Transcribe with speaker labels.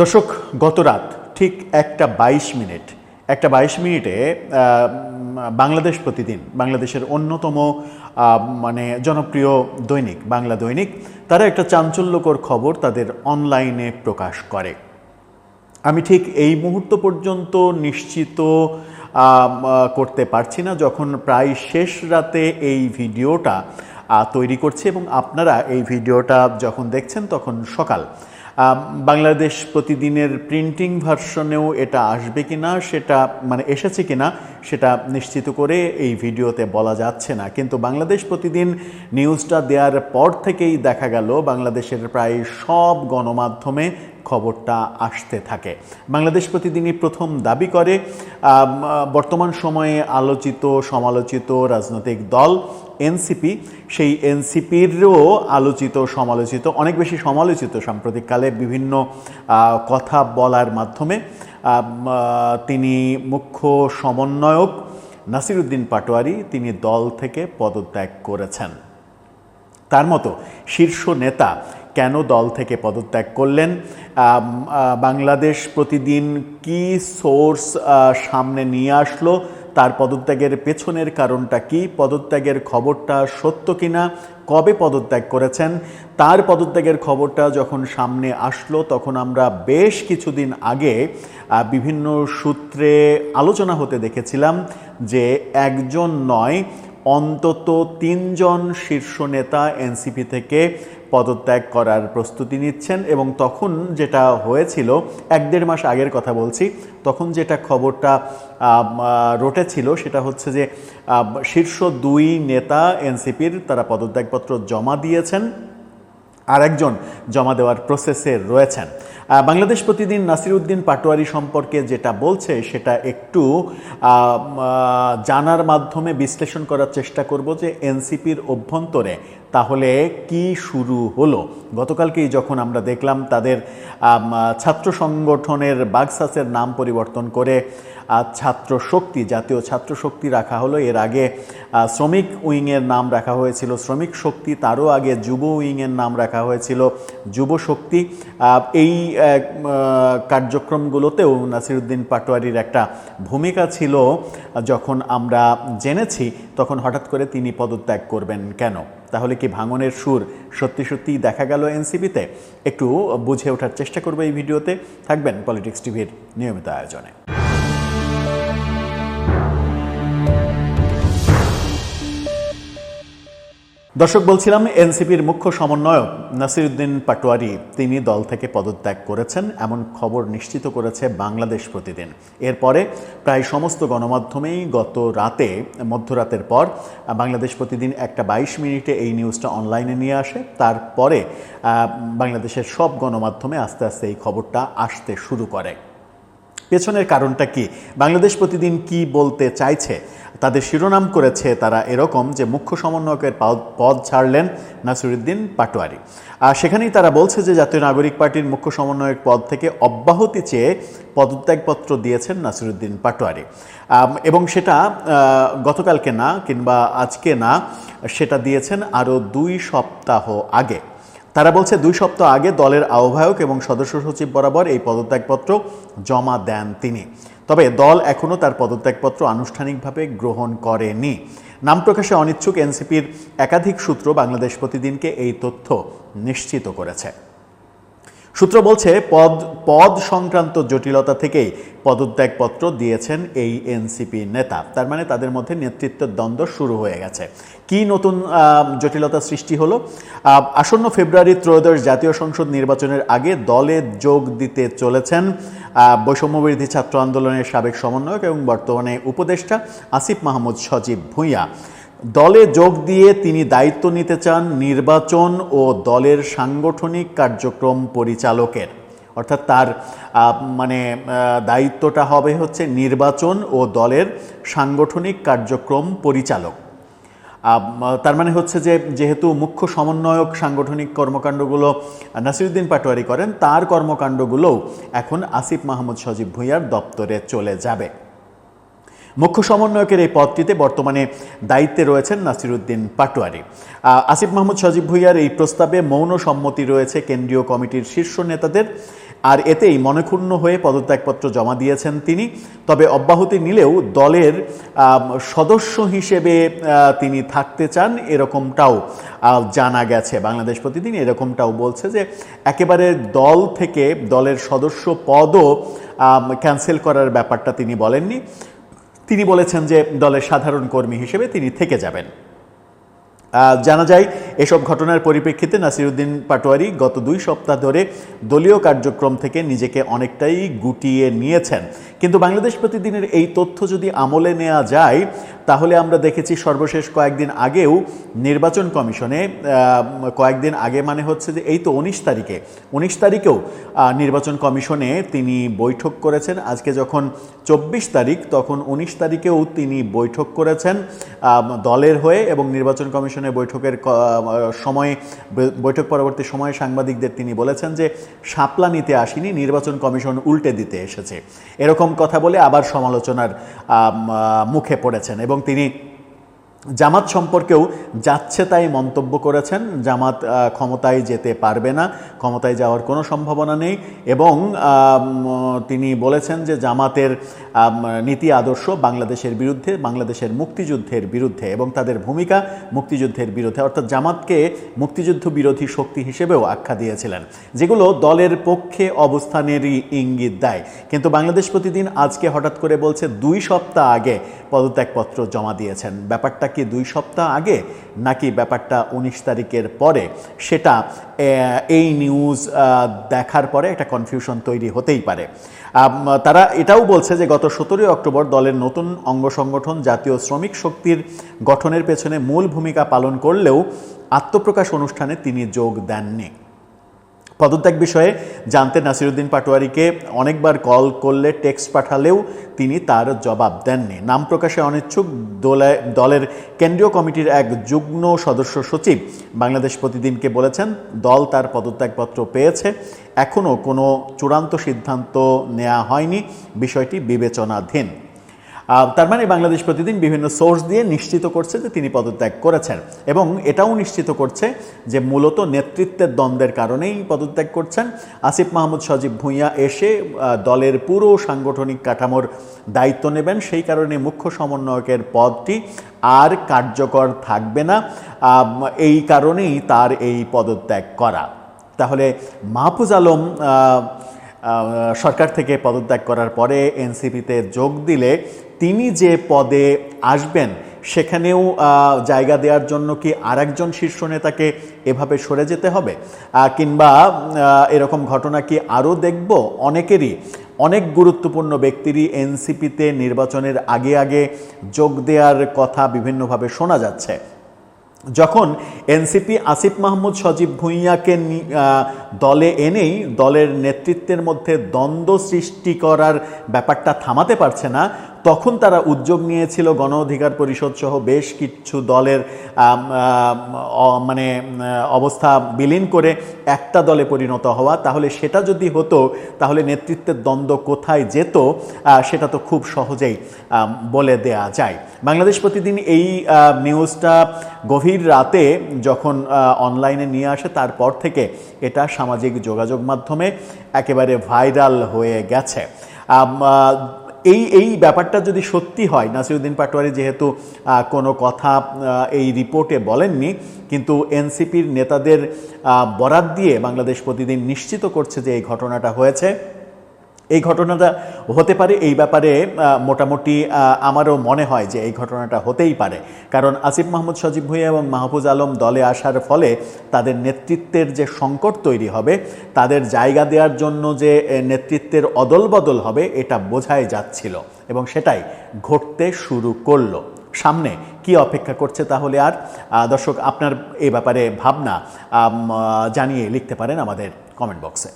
Speaker 1: দর্শক, গত রাত ঠিক একটা বাইশ মিনিট, একটা বাইশ মিনিটে বাংলাদেশ প্রতিদিন, বাংলাদেশের অন্যতম মানে জনপ্রিয় দৈনিক, বাংলা দৈনিক, তারা একটা চাঞ্চল্যকর খবর তাদের অনলাইনে প্রকাশ করে। আমি ঠিক এই মুহূর্ত পর্যন্ত নিশ্চিত করতে পারছি না যখন প্রায় শেষ রাতে এই ভিডিওটা তৈরি করছি এবং আপনারা এই ভিডিওটা যখন দেখছেন তখন সকাল বাংলাদেশ প্রতিদিনের প্রিন্টিং ভার্সনেও এটা আসবে কিনা, সেটা মানে এসেছে কিনা, সেটা নিশ্চিত করে এই ভিডিওতে বলা যাচ্ছে না। কিন্তু বাংলাদেশ প্রতিদিন নিউজটা দেওয়ার পর থেকেই দেখা গেল, বাংলাদেশের প্রায় সব গণমাধ্যমে খবরটা আসতে থাকে। বাংলাদেশ প্রতিদিনই প্রথম দাবি করে বর্তমান সময়ে আলোচিত, সমালোচিত রাজনৈতিক দল এনসিপি, সেই এনসিপিরও আলোচিত, সমালোচিত, অনেক বেশি সমালোচিত সাম্প্রতিককালে বিভিন্ন কথা বলার মাধ্যমে তিনি মুখ্য সমন্বয়ক নাসিরুদ্দিন পাটোয়ারি তিনি দল থেকে পদত্যাগ করেছেন। তার মতো শীর্ষ নেতা কেন দল থেকে পদত্যাগ করলেন? বাংলাদেশ প্রতিদিন কি সোর্স সামনে নিয়ে আসলো? তার পদত্যাগের পেছনের কারণটা কি? পদত্যাগের খবরটা সত্য কিনা? কবে পদত্যাগ করেছেন? তার পদত্যাগের খবরটা যখন সামনে আসলো, তখন আমরা বেশ কিছুদিন আগে বিভিন্ন সূত্রে আলোচনা হতে দেখেছিলাম যে একজন নয়, অন্তত তিনজন শীর্ষ নেতা এনসিপি থেকে পদত্যাগ করার প্রস্তুতি নিচ্ছেন এবং তখন যেটা হয়েছিল, এক দেড় মাস আগের কথা বলছি, তখন যেটা খবরটা রটেছিল সেটা হচ্ছে যে শীর্ষ দুই নেতা এনসিপির তারা পদত্যাগপত্র জমা দিয়েছেন। আর একজন জমা দেওয়ার প্রসেসে রয়েছেন। বাংলাদেশ প্রতিদিন নাসিরউদ্দিন পাটোয়ারি সম্পর্কে যেটা বলছে, সেটা একটু জানার মাধ্যমে বিশ্লেষণ করার চেষ্টা করব যে এনসিপির অভ্যন্তরে তাহলে কি শুরু হলো। গতকালকেই যখন আমরা দেখলাম তাদের ছাত্র সংগঠনের বাগসাসের নাম পরিবর্তন করে ছাত্র শক্তি জাতীয় ছাত্র শক্তি রাখা হলো। এর আগে শ্রমিক উইংয়ের নাম রাখা হয়েছিল, শ্রমিক শক্তি তারও আগে যুব উইংয়ের নাম রাখা হয়েছিল, যুব শক্তি। এই কার্যক্রমগুলোতেও নাসিরুদ্দিন পাটোয়ারির একটা ভূমিকা ছিল, যখন আমরা জেনেছি, তখন হঠাৎ করে তিনি পদত্যাগ করবেন কেন? তাহলে কি ভাঙনের সুর সত্যি সত্যি দেখা গেল এনসিপিতে? একটু বুঝে ওঠার চেষ্টা করব এই ভিডিওতে। থাকবেন পলিটিক্স টিভির নিয়মিত আয়োজনে। দর্শক, বলছিলাম এনসিপির মুখ্য সমন্বয়ক নাসিরুদ্দিন পাটোয়ারি। তিনি দল থেকে পদত্যাগ করেছেন, এমন খবর নিশ্চিত করেছে বাংলাদেশ প্রতিদিন। এরপরে প্রায় সমস্ত গণমাধ্যমেই গত রাতে, মধ্যরাতের পর, বাংলাদেশ প্রতিদিন একটা বাইশ মিনিটে এই নিউজটা অনলাইনে নিয়ে আসে। তারপরে বাংলাদেশের সব গণমাধ্যমে আস্তে আস্তে এই খবরটা আসতে শুরু করে। পেছনের কারণটা কি? বাংলাদেশ প্রতিদিন কি বলতে চাইছে? তাদের শিরোনাম করেছে তারা এরকম যে, মুখ্য সমন্বয়কের পদ- ছাড়লেন নাসিরুদ্দিন পাটোয়ারি। আর সেখানেই তারা বলছে যে, জাতীয় নাগরিক পার্টির মুখ্য সমন্বয়ক পদ থেকে অব্যাহতি চেয়ে পদত্যাগপত্র দিয়েছেন নাসিরুদ্দিন পাটোয়ারি। এবং সেটা গতকালকে না কিংবা আজকে না, সেটা দিয়েছেন আরও দুই সপ্তাহ আগে। তারা বলছে দুই সপ্তাহ আগে দলের আহ্বায়ক এবং সদস্য সচিব বরাবর এই পদত্যাগপত্র জমা দেন তিনি। তবে দল এখনও তার পদত্যাগপত্র আনুষ্ঠানিকভাবে গ্রহণ করেনি। নাম প্রকাশে অনিচ্ছুক এনসিপির একাধিক সূত্র বাংলাদেশ প্রতিদিনকে এই তথ্য নিশ্চিত করেছে। সূত্র বলছে, পদ পদ সংক্রান্ত জটিলতা থেকেই পদত্যাগপত্র দিয়েছেন এই এনসিপি নেতা। তার মানে তাদের মধ্যে নেতৃত্বের দ্বন্দ্ব শুরু হয়ে গেছে। কি নতুন জটিলতা সৃষ্টি হলো? আসন্ন ফেব্রুয়ারি ত্রয়োদশ জাতীয় সংসদ নির্বাচনের আগে দলে যোগ দিতে চলেছেন বৈষম্যবিরোধী ছাত্র আন্দোলনের সাবেক সমন্বয়ক এবং বর্তমানে উপদেষ্টা আসিফ মাহমুদ সজীব ভূঁইয়া। দলে যোগ দিয়ে তিনি দায়িত্ব নিতে চান নির্বাচন ও দলের সাংগঠনিক কার্যক্রম পরিচালকের। অর্থাৎ তার মানে দায়িত্বটা হবে হচ্ছে নির্বাচন ও দলের সাংগঠনিক কার্যক্রম পরিচালক। তার মানে হচ্ছে যে, যেহেতু মুখ্য সমন্বয়ক সাংগঠনিক কর্মকাণ্ডগুলো নাসিরুদ্দিন পাটোয়ারি করেন, তার কর্মকাণ্ডগুলোও এখন আসিফ মাহমুদ সজীব ভুঁইয়ার দপ্তরে চলে যাবে। মুখ্য সমন্বয়কের এই পদটিতে বর্তমানে দায়িত্বে রয়েছেন নাসিরুদ্দিন পাটোয়ারি। আসিফ মাহমুদ সজীব ভুইয়ার এই প্রস্তাবে মৌন সম্মতি রয়েছে কেন্দ্রীয় কমিটির শীর্ষ নেতাদের। আর এতেই মনক্ষুণ্ণ হয়ে পদত্যাগপত্র জমা দিয়েছেন তিনি। তবে অব্যাহতি নিলেও দলের সদস্য হিসেবে তিনি থাকতে চান এরকমটাও জানা গেছে। বাংলাদেশ প্রতিদিন এরকমটাও বলছে যে, একেবারে দল থেকে দলের সদস্য পদও ক্যান্সেল করার ব্যাপারটা তিনি বলেননি। তিনি বলেছেন যে দলের সাধারণ কর্মী হিসেবে তিনি থেকে যাবেন। জানা যায়, এসব ঘটনার পরিপ্রেক্ষিতে নাসিরুদ্দিন পাটোয়ারি গত দুই সপ্তাহ ধরে দলীয় কার্যক্রম থেকে নিজেকে অনেকটাই গুটিয়ে নিয়েছেন। কিন্তু বাংলাদেশ প্রতিদিনের এই তথ্য যদি আমলে নেওয়া যায়, তাহলে আমরা দেখেছি সর্বশেষ কয়েকদিন আগেও নির্বাচন কমিশনে কয়েকদিন আগে মানে হচ্ছে যে এই তো উনিশ তারিখে, উনিশ তারিখেও নির্বাচন কমিশনে তিনি বৈঠক করেছেন। আজকে যখন চব্বিশ তারিখ, তখন উনিশ তারিখেও তিনি বৈঠক করেছেন দলের হয়ে এবং নির্বাচন কমিশনের বৈঠকের সময়ে বৈঠক পরবর্তী সময়ে সাংবাদিকদের তিনি বলেছেন যে সাপলা নিতে আসেনি, নির্বাচন কমিশন উল্টে দিতে এসেছে। এরকম কথা বলে আবার সমালোচনার মুখে পড়েছেন এবং তিনি জামাত সম্পর্কেও যাচ্ছে তাই মন্তব্য করেছেন। জামাত ক্ষমতায় যেতে পারবে না, ক্ষমতায় যাওয়ার কোনো সম্ভাবনা নেই এবং তিনি বলেছেন যে জামাতের নীতি আদর্শ বাংলাদেশের বিরুদ্ধে, বাংলাদেশের মুক্তিযুদ্ধের বিরুদ্ধে এবং তাদের ভূমিকা মুক্তিযুদ্ধের বিরুদ্ধে। অর্থাৎ জামাতকে মুক্তিযুদ্ধ বিরোধী শক্তি হিসেবেও আখ্যা দিয়েছিলেন, যেগুলো দলের পক্ষে অবস্থানেরই ইঙ্গিত দেয়। কিন্তু বাংলাদেশ প্রতিদিন আজকে হঠাৎ করে বলছে, দুই সপ্তাহ আগে পদত্যাগপত্র জমা দিয়েছেন। ব্যাপারটা কি দুই সপ্তাহ আগে? নাকি ব্যাপারটা উনিশ তারিখের পরে? সেটা এই নিউজ দেখার পরে একটা কনফিউশন তৈরি হতেই পারে। তারা এটাও বলছে যে গত সতেরোই অক্টোবর দলের নতুন অঙ্গ সংগঠন জাতীয় শ্রমিক শক্তির গঠনের পেছনে মূল ভূমিকা পালন করলেও আত্মপ্রকাশ অনুষ্ঠানে তিনি যোগ দেননি। পদত্যাগ বিষয়ে জানতে নাসিরুদ্দিন পাটোয়ারিকে অনেকবার কল করলে, টেক্সট পাঠালেও তিনি তার জবাব দেননি। নাম প্রকাশে অনিচ্ছুক দলে, দলের কেন্দ্রীয় কমিটির এক যুগ্ম সদস্য সচিব বাংলাদেশ প্রতিদিনকে বলেছেন, দল তার পদত্যাগপত্র পেয়েছে, এখনও কোনো চূড়ান্ত সিদ্ধান্ত নেওয়া হয়নি, বিষয়টি বিবেচনাধীন। তার মানে বাংলাদেশ প্রতিদিন বিভিন্ন সোর্স দিয়ে নিশ্চিত করছে যে তিনি পদত্যাগ করেছেন। এবং এটাও নিশ্চিত করছে যে মূলত নেতৃত্বের দ্বন্দ্বের কারণেই পদত্যাগ করছেন। আসিফ মাহমুদ, সজীব ভূঁইয়া এসে দলের পুরো সাংগঠনিক কাঠামোর দায়িত্ব নেবেন। সেই কারণে মুখ্য সমন্বয়কের পদটি আর কার্যকর থাকবে না। এই কারণেই তার এই পদত্যাগ করা। তাহলে মাহফুজ আলম সরকার থেকে পদত্যাগ করার পরে এনসিপিতে যোগ দিলে তিনি যে পদে আসবেন, সেখানেও জায়গা দেওয়ার জন্য কি আরেকজন শীর্ষ নেতাকে এভাবে সরে যেতে হবে? কিংবা এরকম ঘটনা কি আরও দেখব? অনেকেরই, অনেক গুরুত্বপূর্ণ ব্যক্তিরই এনসিপিতে নির্বাচনের আগে আগে যোগ দেওয়ার কথা বিভিন্নভাবে শোনা যাচ্ছে। যখন এনসিপি আসিফ মাহমুদ সজীব ভুঁইয়াকে দলে এনেই দলের নেতৃত্বের মধ্যে দ্বন্দ্ব সৃষ্টি করার ব্যাপারটা থামাতে পারছে না তখন তারা উদ্যোগ নিয়েছিল গণ অধিকার পরিষদ সহ বেশ কিছু দলের মানে অবস্থা বিলীন করে একটা দলে পরিণত হওয়া। তাহলে সেটা যদি হতো, তাহলে নেতৃত্বের দ্বন্দ্ব কোথায় যেত সেটা তো খুব সহজেই বলে দেয়া যায়। বাংলাদেশ প্রতিদিন এই নিউজটা গভীর রাতে যখন অনলাইনে নিয়ে আসে, তারপর থেকে এটা সামাজিক যোগাযোগ মাধ্যমে একেবারে ভাইরাল হয়ে গেছে। এই এই ব্যাপারটা যদি সত্যি হয়, নাসিরুদ্দিন পাটোয়ারি যেহেতু কোনো কথা এই রিপোর্টে বলেননি, কিন্তু এনসিপির নেতাদের বরাত দিয়ে বাংলাদেশ প্রতিদিন নিশ্চিত করছে যে এই ঘটনাটা হয়েছে। এই ঘটনাটা হতে পারে, এই ব্যাপারে মোটামুটি আমারও মনে হয় যে এই ঘটনাটা হতেই পারে। কারণ আসিফ মাহমুদ সজীব ভুঁইয়া এবং মাহফুজ আলম দলে আসার ফলে তাদের নেতৃত্বের যে সংকট তৈরি হবে, তাদের জায়গা দেওয়ার জন্য যে নেতৃত্বের অদল বদল হবে, এটা বোঝাই যাচ্ছিল এবং সেটাই ঘটতে শুরু করল। সামনে কি অপেক্ষা করছে তাহলে আর? দর্শক, আপনার এ ব্যাপারে ভাবনা জানিয়ে লিখতে পারেন আমাদের কমেন্ট বক্সে।